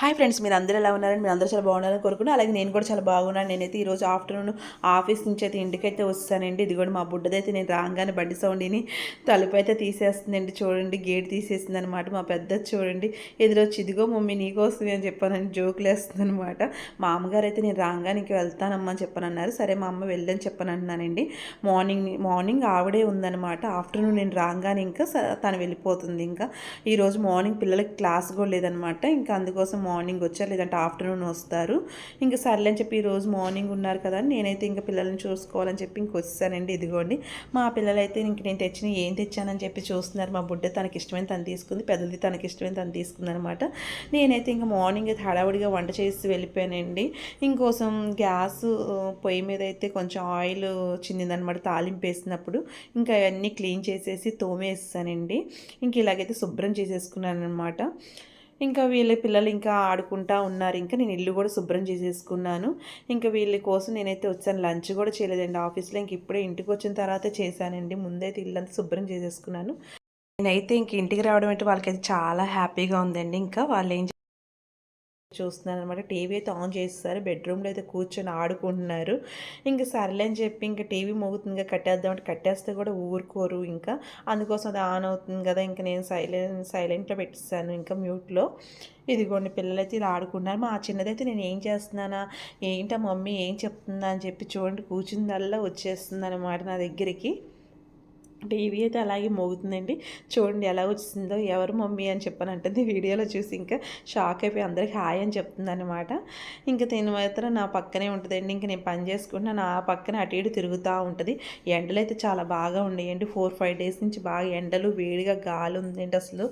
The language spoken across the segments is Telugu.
హాయ్ ఫ్రెండ్స్ మీరు అందరూ ఎలా ఉన్నారని మీరు అందరూ చాలా బాగున్నారని కోరుకున్నా అలాగే నేను కూడా చాలా బాగున్నాను. నేనైతే ఈరోజు ఆఫ్టర్నూన్ ఆఫీస్ నుంచి అయితే ఇంటికైతే వస్తానండి. ఇది కూడా మా బుడ్డదైతే నేను రాగానే బండి సౌండిని తలుపు అయితే తీసేస్తుందండి. చూడండి గేట్ తీసేసింది అనమాట మా పెద్ద చూడండి. ఎదురొచ్చి ఇదిగో మమ్మీ నీకోసమే అని చెప్పానని జోకులు వేస్తుంది అనమాట మా అమ్మగారు అయితే నేను రాగానే ఇంక వెళ్తానమ్మా అని చెప్పనన్నారు. సరే మా అమ్మ వెళ్ళని చెప్పనన్నానండి. మార్నింగ్ మార్నింగ్ ఆవిడే ఉందనమాట. ఆఫ్టర్నూన్ నేను రాగానే ఇంకా తను వెళ్ళిపోతుంది ఇంకా. ఈరోజు మార్నింగ్ పిల్లలకి క్లాస్ కూడా లేదనమాట. ఇంకా అందుకోసం మార్నింగ్ వచ్చారు లేదంటే ఆఫ్టర్నూన్ వస్తారు. ఇంకా సర్లే అని చెప్పి ఈరోజు మార్నింగ్ ఉన్నారు కదా అని నేనైతే ఇంకా పిల్లల్ని చూసుకోవాలని చెప్పి ఇంక వచ్చానండి ఇదిగోండి మా పిల్లలైతే ఇంక నేను తెచ్చిన ఏం తెచ్చానని చెప్పి చూస్తున్నారు. మా బుడ్డ తనకి ఇష్టమైన తను తీసుకుంది పెద్దది తనకి ఇష్టమైన తను తీసుకుంది అనమాట నేనైతే ఇంకా మార్నింగ్ అయితే హడావుడిగా వంట చేసి వెళ్ళిపోయానండి. ఇంకోసం గ్యాస్ పొయ్యి మీద అయితే కొంచెం ఆయిల్ చిందిందనమాట తాలింపు వేసినప్పుడు. ఇంకా అవన్నీ క్లీన్ చేసేసి తోమేస్తానండి ఇంక ఇలాగైతే శుభ్రం చేసేసుకున్నాను అనమాట ఇంకా వీళ్ళ పిల్లలు ఇంకా ఆడుకుంటా ఉన్నారు. ఇంకా నేను ఇల్లు కూడా శుభ్రం చేసేసుకున్నాను. ఇంకా వీళ్ళ కోసం నేనైతే వచ్చాను. లంచ్ కూడా చేయలేదండి ఆఫీస్లో. ఇంక ఇప్పుడే ఇంటికి వచ్చిన తర్వాత చేశానండి. ముందైతే ఇల్లంతా శుభ్రం చేసేసుకున్నాను. నేనైతే ఇంక ఇంటికి రావడం అంటే వాళ్ళకైతే చాలా హ్యాపీగా ఉందండి. ఇంకా వాళ్ళు ఏం చూస్తున్నాను అనమాట టీవీ అయితే ఆన్ చేస్తారు బెడ్రూమ్లో అయితే కూర్చొని ఆడుకుంటున్నారు. ఇంకా సర్లే అని చెప్పి ఇంకా టీవీ మోగుతుంది ఇంకా కట్టేద్దామంటే కట్టేస్తే కూడా ఊరుకోరు ఇంకా. అందుకోసం అది ఆన్ అవుతుంది కదా. ఇంకా నేను సైలెంట్ సైలెంట్లో పెట్టిస్తాను ఇంకా మ్యూట్లో. ఇదిగోండి పిల్లలైతే ఇలా ఆడుకుంటున్నారు. మా చిన్నదైతే నేను ఏం చేస్తున్నానా? ఏంటా మమ్మీ? ఏం చెప్తుందా? అని చెప్పి చూడండి. కూర్చుందల్లా వచ్చేస్తుంది అనమాట నా దగ్గరికి. టీవీ అయితే అలాగే మోగుతుందండి. చూడండి ఎలా వచ్చిందో ఎవరు మమ్మీ అని చెప్పని అంటుంది వీడియోలో చూసి ఇంకా షాక్ అయిపోయి అందరికి హాయ్ అని చెప్తుంది అనమాట ఇంకా తిని మాత్రం నా పక్కనే ఉంటుందండి. ఇంకా నేను పని చేసుకుంటున్నా నా పక్కన అటు ఇటు తిరుగుతూ ఉంటుంది. ఎండలు అయితే చాలా బాగా ఉండేయండి. ఫోర్ ఫైవ్ డేస్ నుంచి బాగా ఎండలు వేడిగా గాలి ఉందండి అసలు.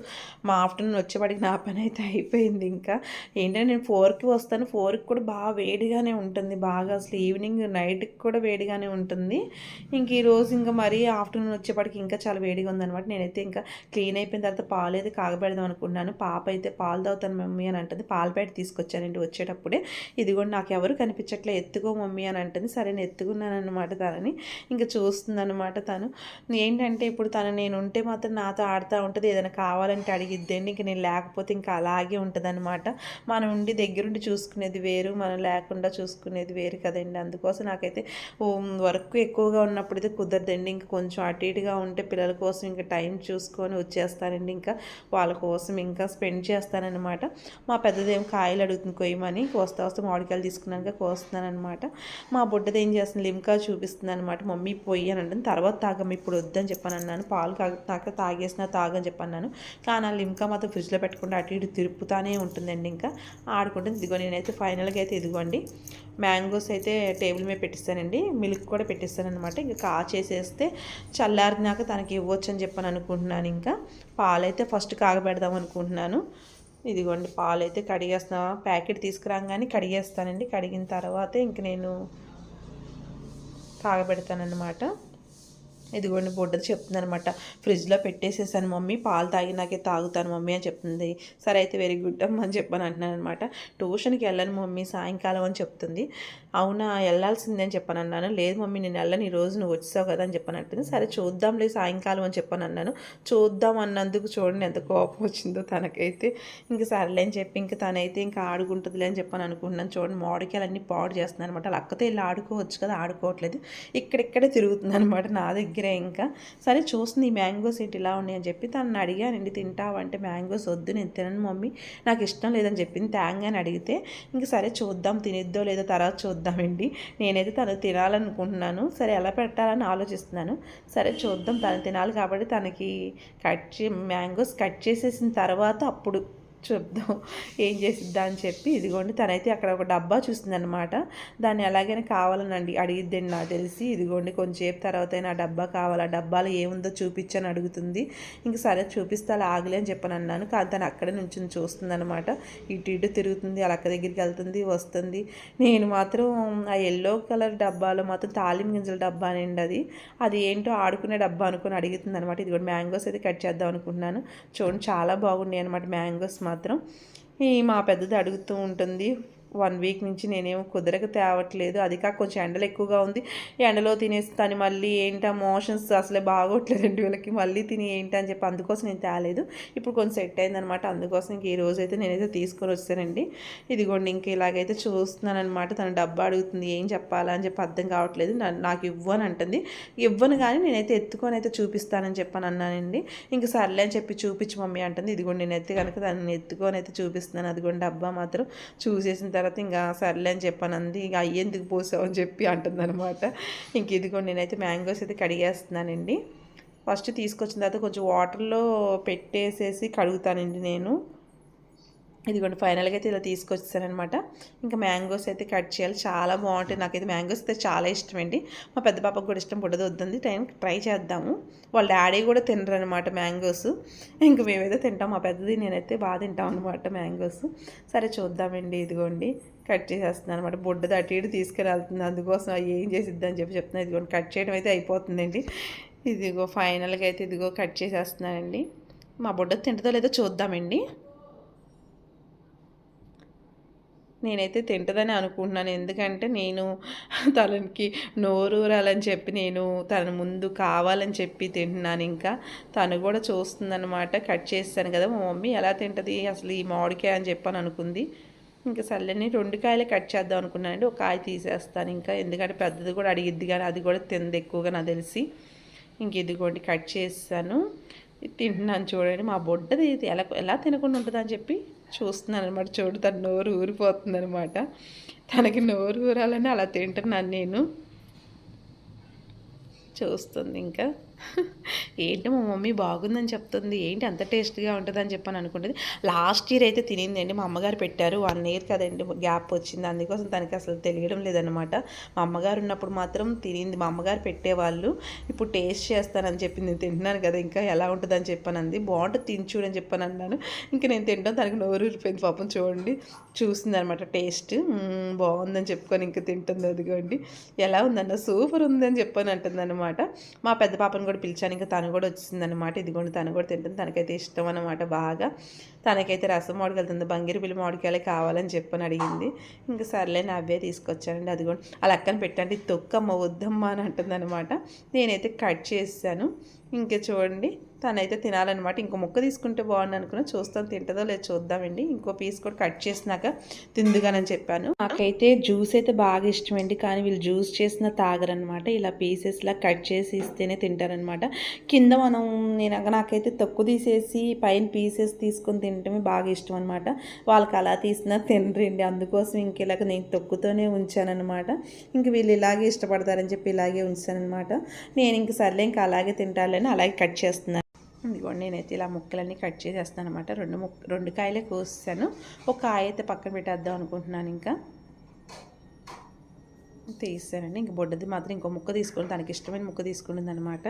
మా ఆఫ్టర్నూన్ వచ్చేవాడికి నా పని అయితే అయిపోయింది ఇంకా. ఏంటంటే నేను ఫోర్కి వస్తాను. ఫోర్కి కూడా బాగా వేడిగానే ఉంటుంది. బాగా అసలు ఈవినింగ్ నైట్కి కూడా వేడిగానే ఉంటుంది. ఇంక ఈరోజు ఇంకా మరీ ఆఫ్టర్నూన్ వచ్చే వచ్చేప్పటికి ఇంకా చాలా వేడిగా ఉందనమాట నేనైతే ఇంకా క్లీన్ అయిపోయిన తర్వాత పాలు అయితే కాగబెడదాం అనుకున్నాను. పాప అయితే పాలు తాగుతాను మమ్మీ అని అంటుంది. పాల ప్యాకెట్ తీసుకొచ్చానండి వచ్చేటప్పుడే. ఇది కూడా నాకు ఎవరు కనిపించట్లే. ఎత్తుకో మమ్మీ అని అంటుంది. సరే నేను ఎత్తుకున్నాను అనమాట తనని. ఇంకా చూస్తుందనమాట తను. ఏంటంటే ఇప్పుడు తను నేను ఉంటే మాత్రం నాతో ఆడుతూ ఉంటుంది. ఏదైనా కావాలంటే అడిగిద్దండి. ఇంక నేను లేకపోతే ఇంకా అలాగే ఉంటుంది అనమాట మనం ఉండి దగ్గరుండి చూసుకునేది వేరు. మనం లేకుండా చూసుకునేది వేరు కదండి. అందుకోసం నాకైతే వర్క్ ఎక్కువగా ఉన్నప్పుడు అయితే కుదరదండి. ఇంకా కొంచెం అటు ఇటుగా ఉంటే పిల్లల కోసం ఇంకా టైం చూసుకొని వచ్చేస్తానండి. ఇంకా వాళ్ళ కోసం ఇంకా స్పెండ్ చేస్తానన్నమాట. మా పెద్దదేం కాయలు అడుగుతుంది కొయ్యమని. కోస్తా వస్తే మామిడికాయలు తీసుకున్నాక కోస్తున్నాను అనమాట మా బుడ్డది ఏం చేస్తుంది లిమ్కా చూపిస్తుంది అనమాట మమ్మీ పొయ్యి అని తర్వాత తాగం ఇప్పుడు వద్దని చెప్పాను అన్నాను. పాలు తాక తాగేసిన తాగని చెప్పన్నాను కానీ ఆ లిమ్కా మాత్రం ఫ్రిడ్జ్లో పెట్టకుండా అటు ఇటు తిరుపుతానే ఉంటుందండి ఇంకా. ఆడుకుంటుంది. ఇదిగో నేనైతే ఫైనల్గా అయితే ఇదిగోండి. మ్యాంగోస్ అయితే టేబుల్ మీద పెట్టిస్తానండి. మిల్క్ కూడా పెట్టిస్తాను అనమాట ఇంకా కాచేసేస్తే చల్లారినాక తనకి ఇవ్వచ్చు అని చెప్పని అనుకుంటున్నాను ఇంకా. పాలైతే ఫస్ట్ కాగబెడదాం అనుకుంటున్నాను. ఇదిగోండి పాలు అయితే కడిగేస్తున్నా. ప్యాకెట్ తీసుకురాగానే కడిగేస్తానండి. కడిగిన తర్వాత ఇంక నేను కాగబెడతానమాట ఇదిగోండి బుడ్డది చెప్తుంది అనమాట ఫ్రిడ్జ్లో పెట్టేసేసాను మమ్మీ. పాలు తాగినాకే తాగుతాను మమ్మీ అని చెప్తుంది. సరే అయితే వెరీ గుడ్ అమ్మ అని చెప్పాను అంటున్నాను అనమాట ట్యూషన్కి వెళ్ళను మమ్మీ సాయంకాలం అని చెప్తుంది. అవునా వెళ్ళాల్సిందే అని చెప్పాను అన్నాను లేదు మమ్మీ నేను వెళ్ళను ఈ రోజు నువ్వు వచ్చావు కదా అని చెప్పాను అంటుంది సరే చూద్దాంలే సాయంకాలం అని చెప్పాను అన్నాను చూద్దాం అన్నందుకు చూడండి ఎంత కోపం వచ్చిందో తనకైతే. ఇంక సరేలే అని చెప్పి ఇంక తనైతే ఇంకా ఆడుకుంటుందిలే అని చెప్పని అనుకుంటున్నాను. చూడండి మామిడికాయలన్నీ పాడు చేస్తున్నాను అనమాట వాళ్ళ అక్కతో వెళ్ళి ఆడుకోవచ్చు కదా ఆడుకోవట్లేదు. ఇక్కడిక్కడే తిరుగుతుంది అనమాట నా దగ్గరే ఇంకా. సరే చూస్తుంది ఈ మ్యాంగోస్ ఏంటి ఇలా ఉన్నాయని చెప్పి తనని అడిగానండి. తింటావంటే మ్యాంగోస్ వద్దు నేను తినను మమ్మీ నాకు ఇష్టం లేదని చెప్పింది. థ్యాంగ్ అని అడిగితే ఇంక సరే చూద్దాం తినేద్దో లేదో తర్వాత చూద్దామండి. నేనైతే తను తినాలనుకుంటున్నాను. సరే ఎలా పెట్టాలని ఆలోచిస్తున్నాను. సరే చూద్దాం. తను తినాలి కాబట్టి తనకి కట్ చే మ్యాంగోస్ కట్ చేసేసిన తర్వాత అప్పుడు చూద్దాం ఏం చేసిద్దా అని చెప్పి ఇదిగోండి తనైతే అక్కడ ఒక డబ్బా చూస్తుందన్నమాట దాన్ని ఎలాగైనా కావాలని అడిగిద్దండి నాకు తెలిసి. ఇదిగోండి కొంచెంసేపు తర్వాత అయినా ఆ డబ్బా కావాలి ఆ డబ్బాలో ఏముందో చూపించని అడుగుతుంది. ఇంక సరే చూపిస్తే అలా ఆగలే అని చెప్పని అన్నాను. కానీ తను అక్కడే నుంచి చూస్తుందనమాట ఇటు ఇటు తిరుగుతుంది అలా అక్క దగ్గరికి వెళ్తుంది వస్తుంది. నేను మాత్రం ఆ ఎల్లో కలర్ డబ్బాలో మాత్రం తాలిం గింజల డబ్బా అండి అది. అది ఏంటో ఆడుకునే డబ్బా అనుకుని అడుగుతుంది అనమాట ఇది కూడా మ్యాంగోస్ అయితే కట్ చేద్దాం అనుకుంటున్నాను. చూడండి చాలా బాగున్నాయి అనమాట మ్యాంగోస్ మాత్రం. ఈ మా పెద్దది అడుగుతూ ఉంటుంది. వన్ వీక్ నుంచి నేనేమో కుదరక తేవట్లేదు. అది కాక కొంచెం ఎండలు ఎక్కువగా ఉంది. ఎండలో తినేస్తాను మళ్ళీ ఏంటా మోషన్స్ అసలే బాగోట్లేదండి వీళ్ళకి. మళ్ళీ తిని ఏంటి అని చెప్పి అందుకోసం నేను తేలేదు. ఇప్పుడు కొంచెం సెట్ అయిందనమాట. అందుకోసం ఇంక ఈ రోజు అయితే నేనైతే తీసుకొని వచ్చానండి. ఇదిగోండి ఇంక ఇలాగైతే చూస్తున్నాను అనమాట తన డబ్బా అడుగుతుంది ఏం చెప్పాలా అని చెప్పి అర్థం కావట్లేదు. నాకు ఇవ్వని అంటుంది. ఇవ్వను కానీ నేనైతే ఎత్తుకొని అయితే చూపిస్తానని చెప్పని అన్నానండి. ఇంక సర్లే అని చెప్పి చూపించి మమ్మీ అంటుంది. ఇదిగోండి నేను ఎత్తి కనుక దాన్ని ఎత్తుకొని అయితే చూపిస్తున్నాను. అదిగోండి డబ్బా మాత్రం చూసేసిన తర్వాత తర్వాత ఇంకా సర్లే అని చెప్పాను అంది ఇక అయ్యేందుకు పోసావు అని చెప్పి అంటుంది అనమాట ఇంక ఇదిగోండి నేనైతే మ్యాంగోస్ అయితే కడిగేస్తున్నానండి. ఫస్ట్ తీసుకొచ్చిన తర్వాత కొంచెం వాటర్లో పెట్టేసేసి కడుగుతానండి నేను. ఇదిగోండి ఫైనల్గా అయితే ఇలా తీసుకొచ్చానమాట ఇంకా మ్యాంగోస్ అయితే కట్ చేయాలి. చాలా బాగుంటాయి. నాకైతే మ్యాంగోస్ అయితే చాలా ఇష్టం అండి మా పెద్ద పాపకు కూడా ఇష్టం పుట్టదు వద్దంది. టైం ట్రై చేద్దాము. వాళ్ళ డాడీ కూడా తినరు అనమాట మ్యాంగోస్. ఇంక మేమైతే తింటాం. మా పెద్దది నేనైతే బాగా తింటాం అనమాట మ్యాంగోస్. సరే చూద్దామండి ఇదిగోండి. కట్ చేసేస్తున్నాను అనమాట బుడ్డ అటు ఇటు తీసుకుని వెళ్తుంది అందుకోసం ఏం చేసిద్దని చెప్పి చెప్తున్నాను ఇదిగోండి కట్ చేయడం అయితే అయిపోతుందండి. ఇదిగో ఫైనల్గా అయితే ఇదిగో కట్ చేసేస్తున్నానండి. మా బుడ్డ తింటుందో లేదో చూద్దామండి. నేనైతే తింటుందని అనుకుంటున్నాను. ఎందుకంటే నేను తనకి నోరూరాలని చెప్పి నేను తన ముందు కావాలని చెప్పి తింటున్నాను ఇంకా. తను కూడా చూస్తుందనమాట కట్ చేస్తాను కదా మా మమ్మీ ఎలా తింటుంది అసలు ఈ మామిడికాయ అని చెప్పాను అనుకుంది. ఇంకా సర్లేని రెండు కాయలే కట్ చేద్దాం అనుకున్నానండి ఒక కాయ తీసేస్తాను ఇంకా. ఎందుకంటే పెద్దది కూడా అడిగిద్ది కానీ అది కూడా తింది ఎక్కువగా నాకు తెలిసి. ఇంక ఇదిగోండి కట్ చేస్తాను. తింటున్నాను చూడండి మా బొడ్డది ఎలా ఎలా తినకుండా ఉంటుందని చెప్పి చూస్తున్నాను అనమాట చూడు తన నోరు ఊరిపోతుంది అనమాట తనకి నోరు ఊరాలని అలా తింటున్నాను నేను. చూస్తుంది ఇంకా. ఏంటి మా మమ్మీ బాగుందని చెప్తుంది? ఏంటి అంత టేస్ట్గా ఉంటుందని చెప్పని అనుకుంటుంది. లాస్ట్ ఇయర్ అయితే తినిందండి. మా అమ్మగారు పెట్టారు. వన్ ఇయర్ కదండి గ్యాప్ వచ్చింది. అందుకోసం తనకి అసలు తెలియడం లేదనమాట మా అమ్మగారు ఉన్నప్పుడు మాత్రం తినింది. మా అమ్మగారు పెట్టేవాళ్ళు. ఇప్పుడు టేస్ట్ చేస్తానని చెప్పింది. నేను తింటున్నాను కదా ఇంకా ఎలా ఉంటుందని చెప్పనంది బాగుంటుంది. తిని చూడని చెప్పాను అన్నాను. ఇంకా నేను తింటాం తనకి నోరు ఊరిపోయింది. పాపం చూడండి. చూసింది అనమాట టేస్ట్ బాగుందని చెప్పుకొని ఇంకా తింటుంది అదిగోండి. ఎలా ఉందన్న సూపర్ ఉందని చెప్పని అంటుందన్నమాట. మా పెద్ద పాపను కూడా పిలిచాను ఇంకా తను కూడా వచ్చిందనమాట ఇదిగోండి తను కూడా తింటుంది తనకైతే ఇష్టం అనమాట బాగా. తనకైతే రసం మామిడికెళ్తుంది బంగిరి పిల్లి మామిడికాయలే కావాలని చెప్పని అడిగింది. ఇంకా సర్లే అవే తీసుకొచ్చానండి అదిగోండి. అలా అక్కన పెట్టండి తొక్కమ్మ వద్దమ్మ అని అంటుందన్నమాట. నేనైతే కట్ చేశాను. ఇంకా చూడండి. తనైతే తినాలన్నమాట. ఇంకో ముక్క తీసుకుంటే బాగుంది అనుకున్నా చూస్తాను తింటుందో లేదు చూద్దామండి. ఇంకో పీస్ కూడా కట్ చేసినాక తిందుగానని చెప్పాను. నాకైతే జ్యూస్ అయితే బాగా ఇష్టమండి కానీ వీళ్ళు జ్యూస్ చేసిన తాగరనమాట ఇలా పీసెస్లా కట్ చేసి ఇస్తేనే తింటారనమాట కింద మనం నేను నాకైతే తక్కువ తీసేసి పైన పీసెస్ తీసుకొని తినటమే బాగా ఇష్టం అనమాట వాళ్ళకి అలా తీసినా తినరండి. అందుకోసం ఇంక ఇలాగ నేను తొక్కుతోనే ఉంచానమాట ఇంక వీళ్ళు ఇలాగే ఇష్టపడతారని చెప్పి ఇలాగే ఉంచానమాట నేను ఇంక సర్లే ఇంకా అలాగే తింటాలని అలాగే కట్ చేస్తున్నాను ఇదిగోండి నేనైతే ఇలా ముక్కలన్నీ కట్ చేసేస్తాను అనమాట రెండు ముక్క రెండు కాయలే కోసాను ఒక కాయ అయితే పక్కన పెట్టేద్దాం అనుకుంటున్నాను ఇంకా. తీసానండి ఇంక బొడ్డది మాత్రం ఇంకో ముక్క తీసుకుని తనకి ఇష్టమైన ముక్క తీసుకుంటుంది అనమాట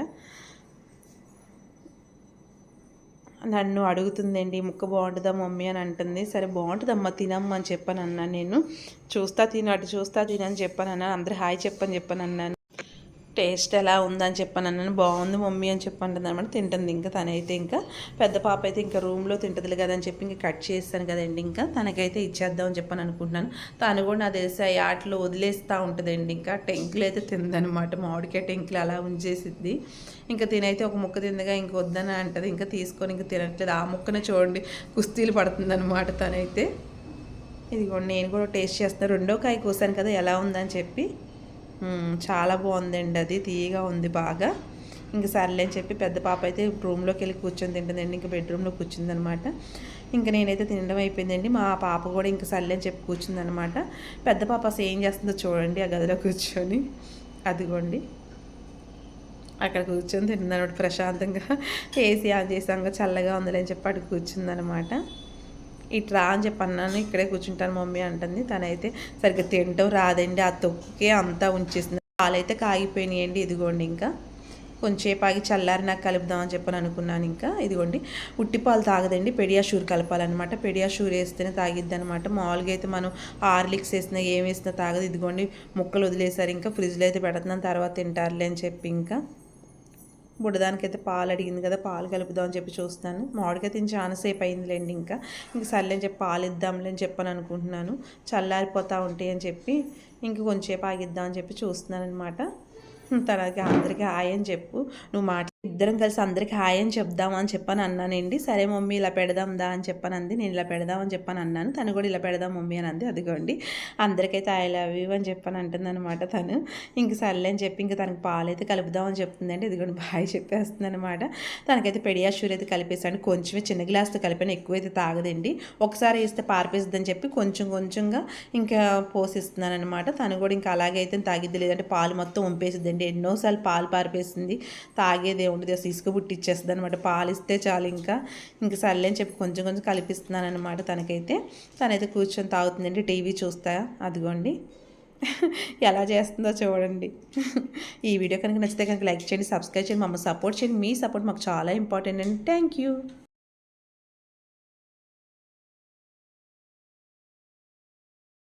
నన్ను అడుగుతుందండి ముక్క బాగుంటుందా మమ్మీ అని అంటుంది. సరే బాగుంటుందమ్మా తినమ్మా అని చెప్పాను అన్నాను నేను. చూస్తా తిను అటు చూస్తా తినని చెప్పాను అన్నాను. అందరు హాయ్ చెప్పని చెప్పాను అన్నాను. టేస్ట్ ఎలా ఉందని చెప్పాను అన్నాను. బాగుంది మమ్మీ అని చెప్పంటుంది అనమాట. తింటుంది ఇంకా తనైతే ఇంకా. పెద్ద పాప అయితే ఇంకా రూమ్లో తింటుంది కదా అని చెప్పి ఇంకా కట్ చేస్తాను కదండి ఇంకా. తనకైతే ఇచ్చేద్దాం అని చెప్పని అనుకుంటున్నాను. తను కూడా నాకు తెలిసి ఆ ఆటలో వదిలేస్తూ ఉంటుందండి ఇంకా. టెంకులు అయితే తిందనమాట. మామిడికాయ టెంకులు అలా ఉంచేసిద్ది. ఇంకా తినైతే ఒక ముక్క తిందిగా ఇంక వద్దని అంటది. ఇంకా తీసుకొని ఇంకా తినట్లేదు. ఆ ముక్కనే చూడండి కుస్తీలు పడుతుందనమాట తనైతే. ఇదిగోండి నేను కూడా టేస్ట్ చేస్తాను రెండో కాయ కూసాను కదా ఎలా ఉందని చెప్పి. చాలా బాగుందండి అది తీయగా ఉంది బాగా. ఇంక సర్లే అని చెప్పి పెద్ద పాప అయితే రూమ్లోకి వెళ్ళి కూర్చొని తింటుందండి ఇంకా బెడ్రూమ్లో కూర్చుందనమాట. ఇంకా నేనైతే తినడం అయిపోయిందండి మా పాప కూడా ఇంకా సర్లే అని చెప్పి కూర్చుందనమాట. పెద్ద పాప అసలు ఏం చేస్తుందో చూడండి ఆ గదిలో కూర్చొని అదిగోండి. అక్కడ కూర్చొని తింటుందనమాట ప్రశాంతంగా. ఏసీ ఆన్ చేసాక చల్లగా ఉందని చెప్పి అక్కడ కూర్చుందనమాట. ఇట్రా అని చెప్పి అన్నాను. ఇక్కడే కూర్చుంటాను మమ్మీ అంటుంది. తనైతే సరిగ్గా తింటాం రాదండి. ఆ తొక్కే అంతా ఉంచేసింది. పాలైతే కాగిపోయినాయండి. ఇదిగోండి ఇంకా. కొంచెంసేపు ఆగి చల్లారి నాకు కలుపుదామని చెప్పని అనుకున్నాను ఇంకా. ఇదిగోండి ఉట్టి పాలు తాగదండి. పెడియాషూర్ కలపాలన్నమాట. పెడియాషూర్ వేస్తేనే తాగిద్ది అనమాట మామూలుగా అయితే మనం ఆర్లిక్స్ వేసినా ఏం వేసినా తాగదు. ఇదిగోండి ముక్కలు వదిలేసారు. ఇంకా ఫ్రిడ్జ్లో అయితే పెడుతున్నాను. తర్వాత తింటారులే అని చెప్పి ఇంకా. బుడ్డదానికైతే పాలు అడిగింది కదా పాలు కలుపుదాం అని చెప్పి చూస్తాను. మామిడికాయ తిని చాలాసేపు అయిందిలేండి ఇంకా. ఇంక సర్లే అని చెప్పి పాలు ఇద్దాంలే అని చెప్పని అనుకుంటున్నాను. చల్లారిపోతూ ఉంటాయి అని చెప్పి ఇంక కొంచెంసేపు ఆగిద్దాం అని చెప్పి చూస్తున్నాను అనమాట తనకి అందరికీ హాయ్ అని చెప్పు. నువ్వు మాట ఇద్దరం కలిసి అందరికి హాయ్ అని చెప్దాం అని చెప్పని అన్నానండి. సరే మమ్మీ ఇలా పెడదాం దా అని చెప్పని అంది. నేను ఇలా పెడదాం అని చెప్పని అన్నాను. తను కూడా ఇలా పెడదాం మమ్మీ అని అంది. అదిగోండి అందరికైతే ఐ లవ్ యూ అని చెప్పని అంటుంది అనమాట తను. ఇంక సర్లే అని చెప్పి ఇంకా తనకి పాలైతే కలుపుదాం అని చెప్తుందండి. ఇదిగోండి బాయ్ చెప్పేస్తుంది అనమాట తనకైతే పెడియాషూర్ అయితే కలిపేసాను కొంచెమే చిన్న గ్లాస్తో కలిపిన. ఎక్కువైతే తాగదండి. ఒకసారి వేస్తే పార్పేస్తుందని చెప్పి కొంచెం కొంచెంగా ఇంకా పోసిస్తున్నాను అనమాట తను కూడా ఇంకా అలాగే అయితే తాగిద్ది. లేదంటే పాలు మొత్తం వంపేసిద్దండి ఎన్నోసార్లు పాలు పారిపేసింది. తాగేదే ఉండదు అసలు ఇసుక పుట్టిచ్చేస్తుంది అనమాట పాలిస్తే చాలు ఇంకా. ఇంకా సర్లే అని చెప్పి కొంచెం కొంచెం కలిపిస్తున్నాను అనమాట తనకైతే. తనైతే కూర్చొని తాగుతుందండి. టీవీ చూస్తా. అదిగోండి. ఎలా చేస్తుందో చూడండి. ఈ వీడియో కనుక నచ్చితే కనుక లైక్ చేయండి సబ్స్క్రైబ్ చేయండి. మమ్మల్ని సపోర్ట్ చేయండి. మీ సపోర్ట్ మాకు చాలా ఇంపార్టెంట్ అండి. Thank you.